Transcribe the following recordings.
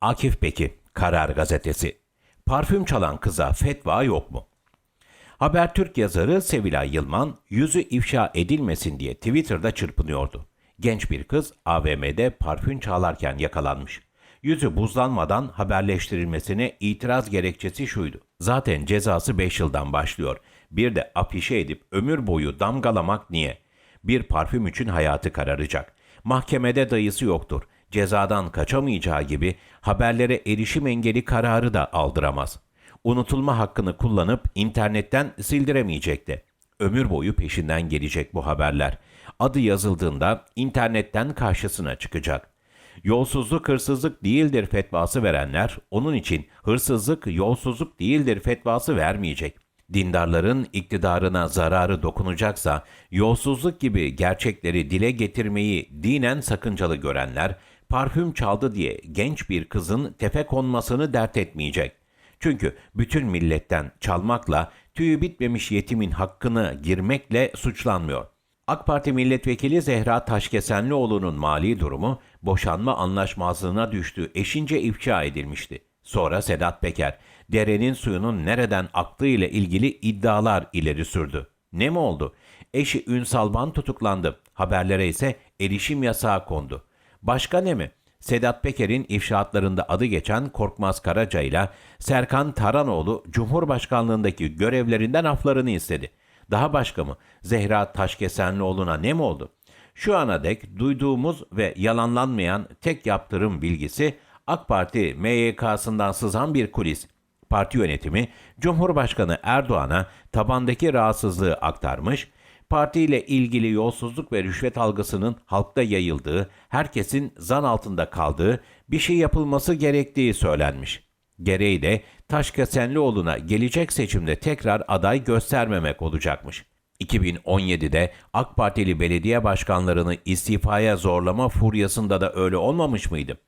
Akif Beki, Karar Gazetesi. Parfüm çalan kıza fetva yok mu? Habertürk yazarı Sevilay Yılman, yüzü ifşa edilmesin diye Twitter'da çırpınıyordu. Genç bir kız AVM'de parfüm çalarken yakalanmış. Yüzü buzlanmadan haberleştirilmesine itiraz gerekçesi şuydu. Zaten cezası 5 yıldan başlıyor. Bir de afişe edip ömür boyu damgalamak niye? Bir parfüm için hayatı kararacak. Mahkemede dayısı yoktur. Cezadan kaçamayacağı gibi haberlere erişim engeli kararı da aldıramaz. Unutulma hakkını kullanıp internetten sildiremeyecek de. Ömür boyu peşinden gelecek bu haberler. Adı yazıldığında internetten karşısına çıkacak. Yolsuzluk hırsızlık değildir fetvası verenler onun için hırsızlık yolsuzluk değildir fetvası vermeyecek. Dindarların iktidarına zararı dokunacaksa yolsuzluk gibi gerçekleri dile getirmeyi dinen sakıncalı görenler parfüm çaldı diye genç bir kızın tefe konmasını dert etmeyecek. Çünkü bütün milletten çalmakla tüyü bitmemiş yetimin hakkını girmekle suçlanmıyor. AK Parti milletvekili Zehra Taşkesenlioğlu'nun mali durumu boşanma anlaşmazlığına düştüğü eşince ifşa edilmişti. Sonra Sedat Peker, derenin suyunun nereden aktığı ile ilgili iddialar ileri sürdü. Ne mi oldu? Eşi Ünsal Ban tutuklandı. Haberlere ise erişim yasağı kondu. Başka ne mi? Sedat Peker'in ifşaatlarında adı geçen Korkmaz Karaca ile Serkan Taranoğlu Cumhurbaşkanlığındaki görevlerinden aflarını istedi. Daha başka mı? Zehra Taşkesenlioğlu'na ne mi oldu? Şu ana dek duyduğumuz ve yalanlanmayan tek yaptırım bilgisi AK Parti MYK'sından sızan bir kulis. Parti yönetimi Cumhurbaşkanı Erdoğan'a tabandaki rahatsızlığı aktarmış, partiyle ilgili yolsuzluk ve rüşvet algısının halkta yayıldığı, herkesin zan altında kaldığı, bir şey yapılması gerektiği söylenmiş. Gereği de Taşkesenlioğlu'na gelecek seçimde tekrar aday göstermemek olacakmış. 2017'de AK Partili belediye başkanlarını istifaya zorlama furyasında da öyle olmamış mıydı?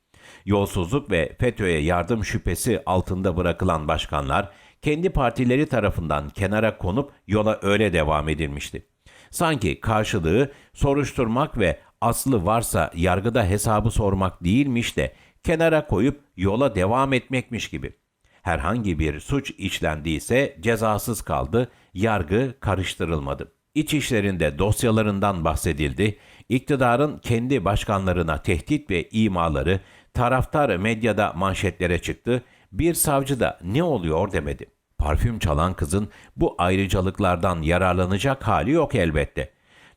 Yolsuzluk ve FETÖ'ye yardım şüphesi altında bırakılan başkanlar kendi partileri tarafından kenara konup yola öyle devam edilmişti. Sanki karşılığı soruşturmak ve aslı varsa yargıda hesabı sormak değilmiş de kenara koyup yola devam etmekmiş gibi. Herhangi bir suç işlendiyse cezasız kaldı, yargı karıştırılmadı. İç işlerinde dosyalarından bahsedildi, iktidarın kendi başkanlarına tehdit ve imaları taraftar medyada manşetlere çıktı, bir savcı da ne oluyor demedi. Parfüm çalan kızın bu ayrıcalıklardan yararlanacak hali yok elbette.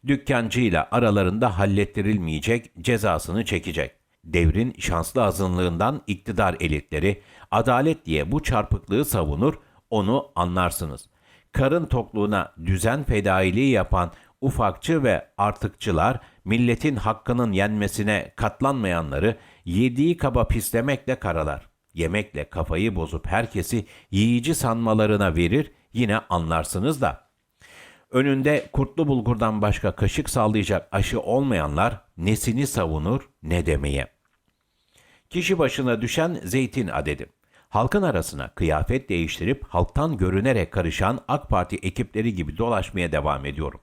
Dükkancıyla aralarında hallettirilmeyecek cezasını çekecek. Devrin şanslı azınlığından iktidar elitleri adalet diye bu çarpıklığı savunur, onu anlarsınız. Karın tokluğuna düzen fedailiği yapan ufakçı ve artıkçılar milletin hakkının yenmesine katlanmayanları yediği kaba pislemekle karalar. Yemekle kafayı bozup herkesi yiyici sanmalarına verir yine anlarsınız da. Önünde kurtlu bulgurdan başka kaşık sallayacak aşı olmayanlar nesini savunur ne demeye. Kişi başına düşen zeytin adedi. Halkın arasına kıyafet değiştirip halktan görünerek karışan AK Parti ekipleri gibi dolaşmaya devam ediyorum.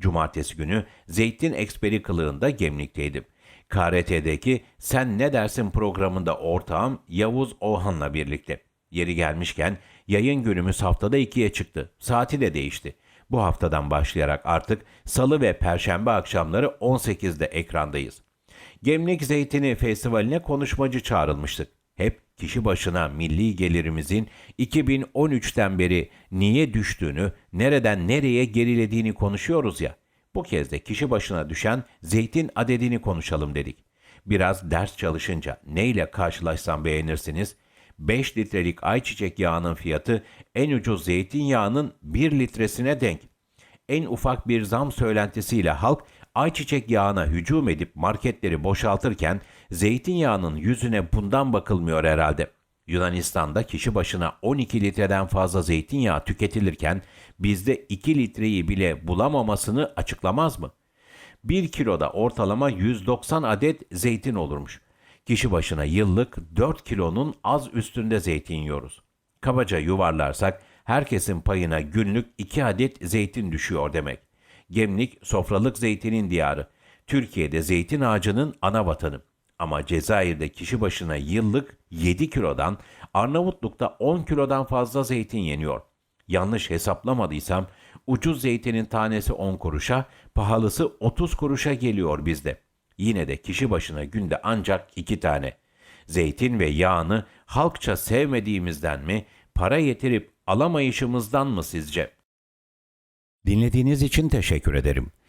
Cumartesi günü zeytin eksperi kılığında Gemlik'teydim. KRT'deki Sen Ne Dersin programında ortağım Yavuz Ohan'la birlikte. Yeri gelmişken yayın günümüz haftada ikiye çıktı. Saati de değişti. Bu haftadan başlayarak artık salı ve perşembe akşamları 18'de ekrandayız. Gemlik Zeytini Festivali'ne konuşmacı çağrılmıştık. Hep kişi başına milli gelirimizin 2013'ten beri niye düştüğünü, nereden nereye gerilediğini konuşuyoruz ya. Bu kez de kişi başına düşen zeytin adedini konuşalım dedik. Biraz ders çalışınca neyle karşılaşsam beğenirsiniz? 5 litrelik ayçiçek yağının fiyatı en ucuz zeytinyağının 1 litresine denk. En ufak bir zam söylentisiyle halk ayçiçek yağına hücum edip marketleri boşaltırken zeytinyağının yüzüne bundan bakılmıyor herhalde. Yunanistan'da kişi başına 12 litreden fazla zeytinyağı tüketilirken bizde 2 litreyi bile bulamamasını açıklamaz mı? 1 kiloda ortalama 190 adet zeytin olurmuş. Kişi başına yıllık 4 kilonun az üstünde zeytin yiyoruz. Kabaca yuvarlarsak herkesin payına günlük 2 adet zeytin düşüyor demek. Gemlik sofralık zeytinin diyarı. Türkiye'de zeytin ağacının ana vatanı. Ama Cezayir'de kişi başına yıllık 7 kilodan, Arnavutluk'ta 10 kilodan fazla zeytin yeniyor. Yanlış hesaplamadıysam ucuz zeytinin tanesi 10 kuruşa, pahalısı 30 kuruşa geliyor bizde. Yine de kişi başına günde ancak 2 tane. Zeytin ve yağını halkça sevmediğimizden mi, para yetirip alamayışımızdan mı sizce? Dinlediğiniz için teşekkür ederim.